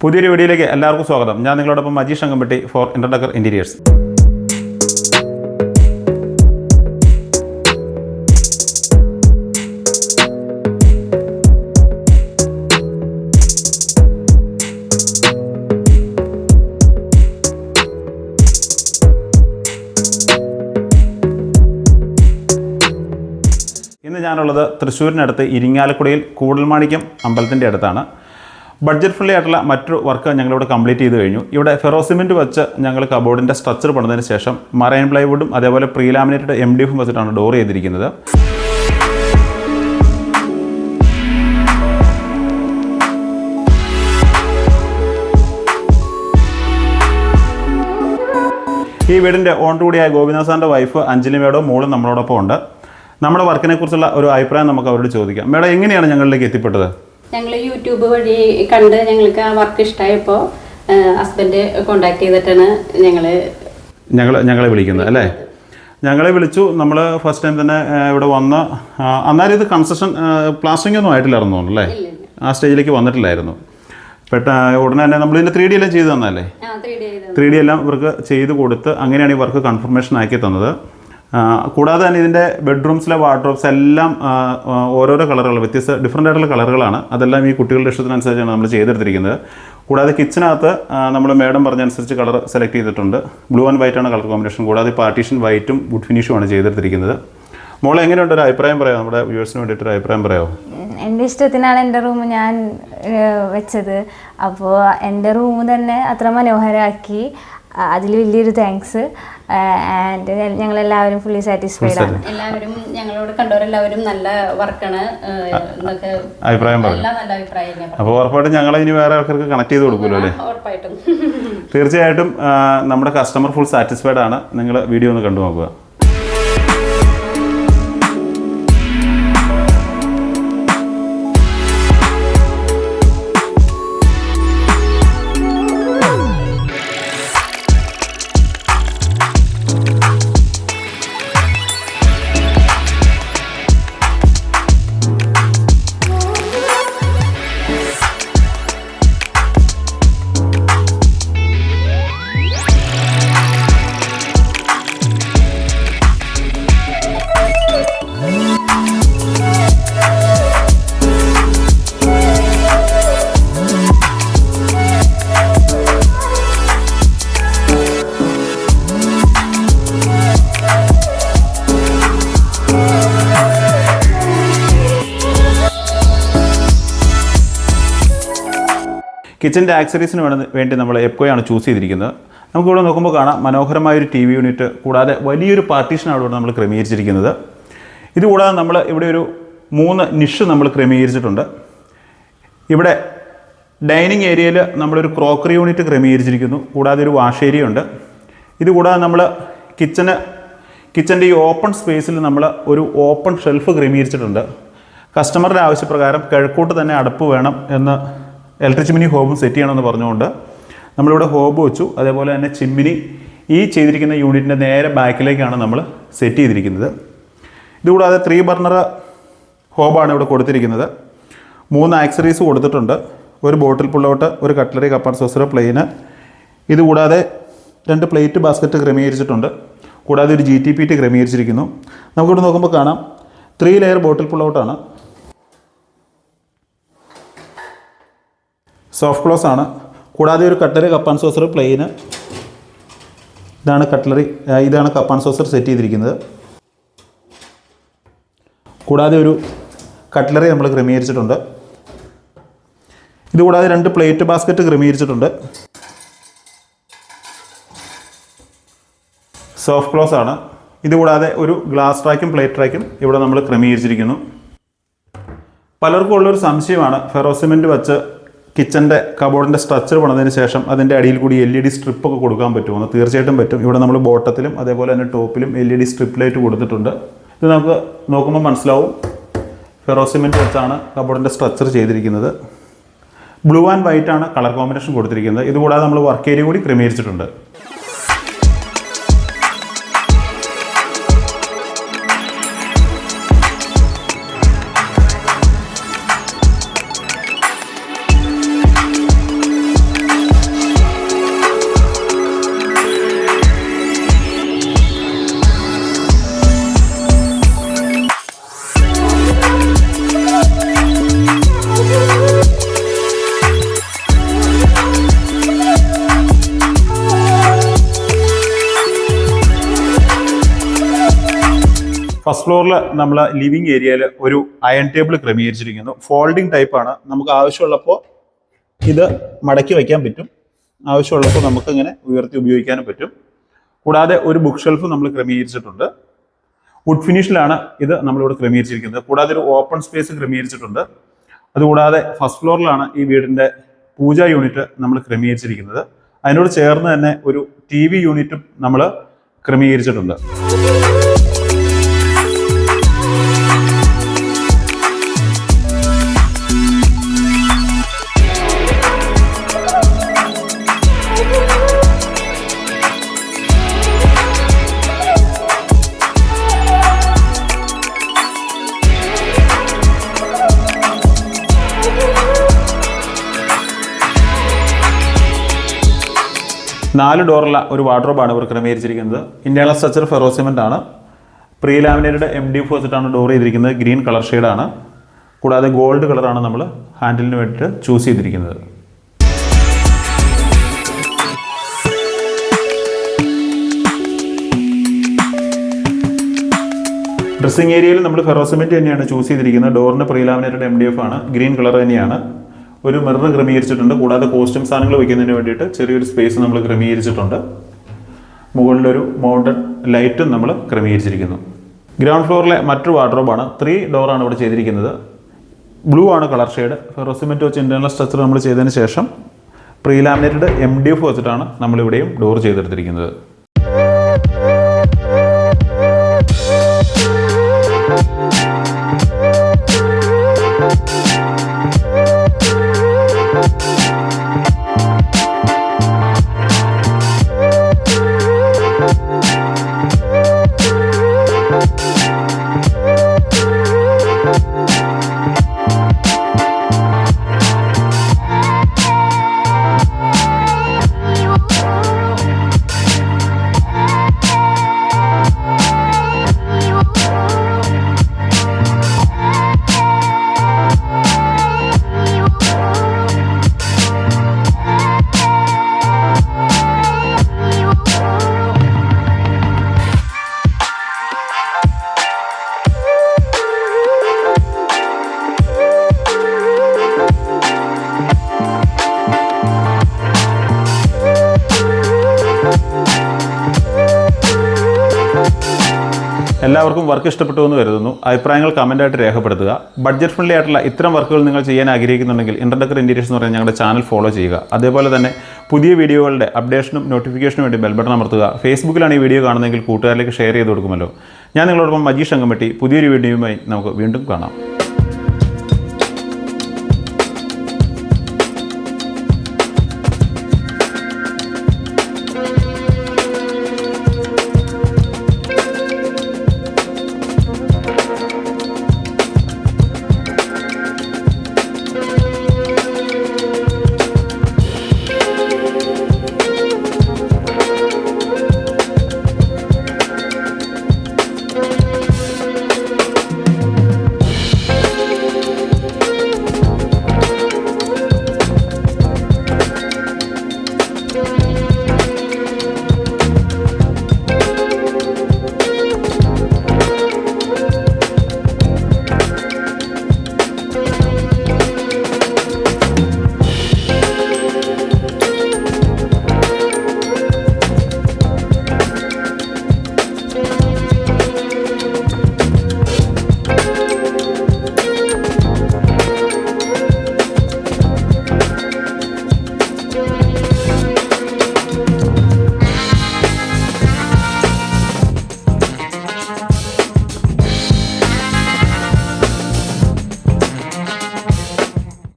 പുതിയൊരു വീഡിയോയിലേക്ക് എല്ലാവർക്കും സ്വാഗതം. ഞാൻ നിങ്ങളോടൊപ്പം Majeesh Angampatti for Interdecor interiors. ഇന്ന് ഞാനുള്ളത് തൃശ്ശൂരിനടുത്ത് ഇരിങ്ങാലക്കുടയിൽ കൂടൽമാണിക്യം അമ്പലത്തിന്റെ അടുത്താണ്. ബഡ്ജറ്റ് ഫ്രണ്ട്ലി ആയിട്ടുള്ള മറ്റൊരു വർക്ക് ഞങ്ങളിവിടെ കംപ്ലീറ്റ് ചെയ്ത് കഴിഞ്ഞു. ഇവിടെ ഫെറോസിമെന്റ് വെച്ച് ഞങ്ങൾ കബോർഡിന്റെ സ്ട്രക്ചർ പണിതതിന് ശേഷം മറൈൻ പ്ലൈവുഡും അതേപോലെ പ്രീലാമിനേറ്റഡ് എം ഡി എഫും വെച്ചിട്ടാണ് ഡോർ ചെയ്തിരിക്കുന്നത്. ഈ വീടിന്റെ ഓൺ കൂടിയായ ഗോപിനാഥ് സാറിന്റെ വൈഫ് അഞ്ജലി മേഡവും മോളും നമ്മളോടൊപ്പം ഉണ്ട്. നമ്മുടെ വർക്കിനെക്കുറിച്ചുള്ള ഒരു അഭിപ്രായം നമുക്ക് അവരോട് ചോദിക്കാം. മേഡം എങ്ങനെയാണ് ഞങ്ങളിലേക്ക് എത്തിപ്പെട്ടത്? ഞങ്ങൾ യൂട്യൂബ് വഴി കണ്ട് ഞങ്ങൾക്ക് ആ വർക്ക് ഇഷ്ടമായപ്പോൾ ഹസ്ബൻഡ് കോണ്ടാക്ട് ചെയ്തിട്ടാണ് ഞങ്ങൾ ഞങ്ങൾ ഞങ്ങളെ വിളിക്കുന്നത് അല്ലേ? ഞങ്ങളെ വിളിച്ചു. നമ്മൾ ഫസ്റ്റ് ടൈം തന്നെ ഇവിടെ വന്ന അന്നേരം ഇത് കൺസ്ട്രക്ഷൻ പ്ലാസ്റ്ററിംഗ് ഒന്നും ആയിട്ടില്ലായിരുന്നു അല്ലേ? ആ സ്റ്റേജിലേക്ക് വന്നിട്ടില്ലായിരുന്നു. പെട്ട ഉടനെ തന്നെ നമ്മൾ ഇതിന്റെ ത്രീ ഡി എല്ലാം ചെയ്ത് തന്നല്ലേ ത്രീ ഡേ എല്ലാം ഇവർക്ക് ചെയ്ത് കൊടുത്ത് അങ്ങനെയാണ് ഈ വർക്ക് കൺഫർമേഷൻ ആക്കി തന്നത്. കൂടാതെ തന്നെ ഇതിന്റെ ബെഡ്റൂംസിലെ വാർഡ്രോബ്സ് എല്ലാം ഓരോരോ കളറുകൾ വ്യത്യസ്ത ഡിഫറെന്റ് ആയിട്ടുള്ള കളറുകളാണ്. അതെല്ലാം ഈ കുട്ടികളുടെ ഇഷ്ടത്തിനനുസരിച്ചാണ് നമ്മൾ ചെയ്തെടുത്തിരിക്കുന്നത്. കൂടാതെ കിച്ചനകത്ത് നമ്മൾ മേഡം പറഞ്ഞനുസരിച്ച് കളർ സെലക്ട് ചെയ്തിട്ടുണ്ട്. ബ്ലൂ ആൻഡ് വൈറ്റ് ആണ് കളർ കോമ്പിനേഷൻ കൂടാതെ പാർട്ടീഷൻ വൈറ്റും വുഡ് ഫിനിഷുമാണ് ചെയ്തെടുത്തിരിക്കുന്നത്. മോളെ എങ്ങനെയുണ്ട് ഒരു അഭിപ്രായം പറയാം നമ്മുടെ വ്യൂവേഴ്സിന് വേണ്ടിയിട്ട് ഒരു അഭിപ്രായം പറയാമോ? എന്റെ ഇഷ്ടത്തിനാണ് എന്റെ റൂം ഞാൻ വെച്ചത്. അപ്പോൾ എന്റെ റൂം തന്നെ അത്ര മനോഹരമാക്കി അതിൽ വലിയൊരു താങ്ക്സ് ആൻഡ് ഞങ്ങളെല്ലാവരും ഫുള്ളി സാറ്റിസ്ഫൈഡ് ആണ്. എല്ലാവരും ഞങ്ങളോട് കണ്ടവരെല്ലാവരും നല്ല വർക്കാണ്. അഭിപ്രായം പറഞ്ഞു. അപ്പോൾ ഉറപ്പായിട്ടും ഞങ്ങളെ ഇനി വേറെ ആൾക്കാർക്ക് കണക്ട് ചെയ്ത് കൊടുക്കുമല്ലോ അല്ലേ? ഉറപ്പായിട്ടും. തീർച്ചയായിട്ടും നമ്മുടെ കസ്റ്റമർ ഫുൾ സാറ്റിസ്ഫൈഡ് ആണ്. നിങ്ങൾ വീഡിയോ ഒന്ന് കണ്ടു നോക്കുക. കിച്ചന്റെ ആക്സറീസിന് വേണ്ട നമ്മൾ എപ്പോയാണ് ചൂസ് ചെയ്തിരിക്കുന്നത്. നമുക്കിവിടെ നോക്കുമ്പോൾ കാണാം മനോഹരമായൊരു ടി വി യൂണിറ്റ് കൂടാതെ വലിയൊരു പാർട്ടീഷനാണ് ഇവിടെ നമ്മൾ ക്രമീകരിച്ചിരിക്കുന്നത്. ഇതുകൂടാതെ നമ്മൾ ഇവിടെ ഒരു മൂന്ന് നിഷ് നമ്മൾ ക്രമീകരിച്ചിട്ടുണ്ട്. ഇവിടെ ഡൈനിങ് ഏരിയയിൽ നമ്മളൊരു ക്രോക്കറി യൂണിറ്റ് ക്രമീകരിച്ചിരിക്കുന്നു കൂടാതെ ഒരു വാഷ് ഏരിയ ഉണ്ട്. ഇതുകൂടാതെ നമ്മൾ കിച്ചന് കിച്ചന്റെ ഈ ഓപ്പൺ സ്പേസിൽ നമ്മൾ ഒരു ഓപ്പൺ ഷെൽഫ് ക്രമീകരിച്ചിട്ടുണ്ട്. കസ്റ്റമറുടെ ആവശ്യപ്രകാരം കിഴക്കോട്ട് തന്നെ അടുപ്പ് വേണം എന്ന് ഇലക്ട്രിക് ചിമ്മിനി ഹോബും സെറ്റ് ചെയ്യണമെന്ന് പറഞ്ഞുകൊണ്ട് നമ്മളിവിടെ ഹോബ് വെച്ചു. അതേപോലെ തന്നെ ചിമ്മിനി ഈ ചെയ്തിരിക്കുന്ന യൂണിറ്റിന്റെ നേരെ ബാക്കിലേക്കാണ് നമ്മൾ സെറ്റ് ചെയ്തിരിക്കുന്നത്. ഇതുകൂടാതെ ത്രീ ബർണർ ഹോബാണ് ഇവിടെ കൊടുത്തിരിക്കുന്നത്. മൂന്ന് ആക്സറീസ് കൊടുത്തിട്ടുണ്ട്. ഒരു ബോട്ടിൽ പുള്ളോട്ട് ഒരു കട്ട്ലറി കപ്പാൻ സോസർ പ്ലെയിന് ഇതുകൂടാതെ രണ്ട് പ്ലേറ്റ് ബാസ്ക്കറ്റ് ക്രമീകരിച്ചിട്ടുണ്ട്. കൂടാതെ ഒരു ജി ടി പി ടി ക്രമീകരിച്ചിരിക്കുന്നു. നമുക്കിവിടെ നോക്കുമ്പോൾ കാണാം. ത്രീ ലെയർ ബോട്ടിൽ പുള്ളൗട്ടാണ് സോഫ്റ്റ് ക്ലോസ് ആണ്. കൂടാതെ ഒരു കട്ട്ലറി കപ്പാൻ സോസർ പ്ലെയിന് ഇതാണ് കട്ട്ലറി ഇതാണ് കപ്പാൻ സോസർ സെറ്റ് ചെയ്തിരിക്കുന്നത്. കൂടാതെ ഒരു കട്ട്ലറി നമ്മൾ ക്രമീകരിച്ചിട്ടുണ്ട്. ഇതുകൂടാതെ രണ്ട് പ്ലേറ്റ് ബാസ്ക്കറ്റ് ക്രമീകരിച്ചിട്ടുണ്ട്. സോഫ്റ്റ് ക്ലോസ് ആണ്. ഇതുകൂടാതെ ഒരു ഗ്ലാസ് ട്രാക്കും പ്ലേറ്റ് ട്രാക്കും ഇവിടെ നമ്മൾ ക്രമീകരിച്ചിരിക്കുന്നു. പലർക്കും ഉള്ളൊരു സംശയമാണ് ഫെറോസിമെന്റ് വെച്ച് കിച്ചന്റെ കബോർഡിന്റെ സ്ട്രക്ചർ പണതിന് ശേഷം അതിന്റെ അടിയിൽ കൂടി എൽ ഇ ഡി സ്ട്രിപ്പൊക്കെ കൊടുക്കാൻ പറ്റുമോ? തീർച്ചയായിട്ടും പറ്റും. ഇവിടെ നമ്മൾ ബോട്ടത്തിലും അതേപോലെ തന്നെ ടോപ്പിലും L E D strip light കൊടുത്തിട്ടുണ്ട്. ഇത് നമുക്ക് നോക്കുമ്പോൾ മനസ്സിലാവും. ഫെറോസിമെന്റ് വെച്ചാണ് കബോർഡിന്റെ സ്ട്രക്ചർ ചെയ്തിരിക്കുന്നത്. ബ്ലൂ ആൻഡ് വൈറ്റ് ആണ് കളർ കോമ്പിനേഷൻ കൊടുത്തിരിക്കുന്നത്. ഇതുകൂടാതെ നമ്മൾ വർക്ക് ഏരിയ കൂടി ക്രമീകരിച്ചിട്ടുണ്ട്. ഫസ്റ്റ് ഫ്ലോറിൽ നമ്മൾ ലിവിങ് ഏരിയയിൽ ഒരു അയൺ ടേബിൾ ക്രമീകരിച്ചിരിക്കുന്നു. ഫോൾഡിംഗ് ടൈപ്പാണ് നമുക്ക് ആവശ്യമുള്ളപ്പോൾ ഇത് മടക്കി വയ്ക്കാൻ പറ്റും. ആവശ്യമുള്ളപ്പോൾ നമുക്ക് ഇങ്ങനെ ഉയർത്തി ഉപയോഗിക്കാനും പറ്റും. കൂടാതെ ഒരു ബുക്ക് ഷെൽഫ് നമ്മൾ ക്രമീകരിച്ചിട്ടുണ്ട്. വുഡ് ഫിനിഷിലാണ് ഇത് നമ്മളിവിടെ ക്രമീകരിച്ചിരിക്കുന്നത്. കൂടാതെ ഒരു ഓപ്പൺ സ്പേസ് ക്രമീകരിച്ചിട്ടുണ്ട്. അതുകൂടാതെ ഫസ്റ്റ് ഫ്ലോറിലാണ് ഈ വീടിന്റെ പൂജാ യൂണിറ്റ് നമ്മൾ ക്രമീകരിച്ചിരിക്കുന്നത്. അതിനോട് ചേർന്ന് തന്നെ ഒരു ടി വി യൂണിറ്റും നമ്മൾ ക്രമീകരിച്ചിട്ടുണ്ട്. നാല് ഡോറുള്ള ഒരു വാർഡ്രോബാണ് ഇവർ ക്രമീകരിച്ചിരിക്കുന്നത്. ഇന്റേണൽ സ്ട്രക്ചർ ഫെറോസിമെന്റ് ആണ് പ്രീ ലാമിനേറ്റഡ് എം ഡി ഫോസിറ്റാണ് ഡോർ ചെയ്തിരിക്കുന്നത്. ഗ്രീൻ കളർ ഷെയ്ഡാണ്. കൂടാതെ ഗോൾഡ് കളറാണ് നമ്മൾ ഹാൻഡിലിന് വേണ്ടിയിട്ട് ചൂസ് ചെയ്തിരിക്കുന്നത്. ഡ്രസ്സിംഗ് ഏരിയയിൽ നമ്മൾ ഫെറോസിമെന്റ് തന്നെയാണ് ചൂസ് ചെയ്തിരിക്കുന്നത്. ഡോറിന് pre laminated M D F ആണ്. ഗ്രീൻ കളർ തന്നെയാണ്. ഒരു മിറർ ക്രമീകരിച്ചിട്ടുണ്ട്. കൂടാതെ കോസ്റ്റ്യൂം സാധനങ്ങൾ വയ്ക്കുന്നതിന് വേണ്ടിയിട്ട് ചെറിയൊരു സ്പേസ് നമ്മൾ ക്രമീകരിച്ചിട്ടുണ്ട്. മുകളിലൊരു മൗണ്ടൻ ലൈറ്റും നമ്മൾ ക്രമീകരിച്ചിരിക്കുന്നു. ഗ്രൗണ്ട് ഫ്ലോറിലെ മറ്റൊരു വാർഡ്രോബാണ് ത്രീ ഡോറാണ് ഇവിടെ ചെയ്തിരിക്കുന്നത്. ബ്ലൂ ആണ് കളർ ഷെയ്ഡ് ഫെറോസിമെന്റ് വെച്ച് ഇന്റേർണൽ സ്ട്രക്ചർ നമ്മൾ ചെയ്തതിന് ശേഷം പ്രീലാമിനേറ്റഡ് എം ഡി എഫ് വെച്ചിട്ടാണ് നമ്മളിവിടെയും ഡോർ ചെയ്തെടുത്തിരിക്കുന്നത്. എല്ലാവർക്കും വർക്ക് ഇഷ്ടപ്പെട്ടു എന്ന് കരുതുന്നു. അഭിപ്രായങ്ങൾ കമന്റായിട്ട് രേഖപ്പെടുത്തുക. ബഡ്ജറ്റ് ഫ്രണ്ട്ലി ആയിട്ടുള്ള ഇത്തരം വർക്കുകൾ നിങ്ങൾ ചെയ്യാൻ ആഗ്രഹിക്കുന്നുണ്ടെങ്കിൽ ഇന്റർനെറ്റ് ഇന്റീരിയേഴ്സ് എന്ന് പറയുന്ന ഞങ്ങളുടെ ചാനൽ ഫോളോ ചെയ്യുക. അതേപോലെ തന്നെ പുതിയ വീഡിയോകളുടെ അപ്ഡേഷനും നോട്ടിഫിക്കേഷനും വേണ്ടി ബെൽബട്ടൺ അമർത്തുക. ഫേസ്ബുക്കിലാണ് ഈ വീഡിയോ കാണുന്നതെങ്കിൽ കൂട്ടുകാരിലേക്ക് ഷെയർ ചെയ്ത് കൊടുക്കുമല്ലോ. ഞാൻ നിങ്ങളോടൊപ്പം മജീഷ് അങ്കമ്പട്ടി പുതിയൊരു വീഡിയോയുമായി നമുക്ക് വീണ്ടും കാണാം.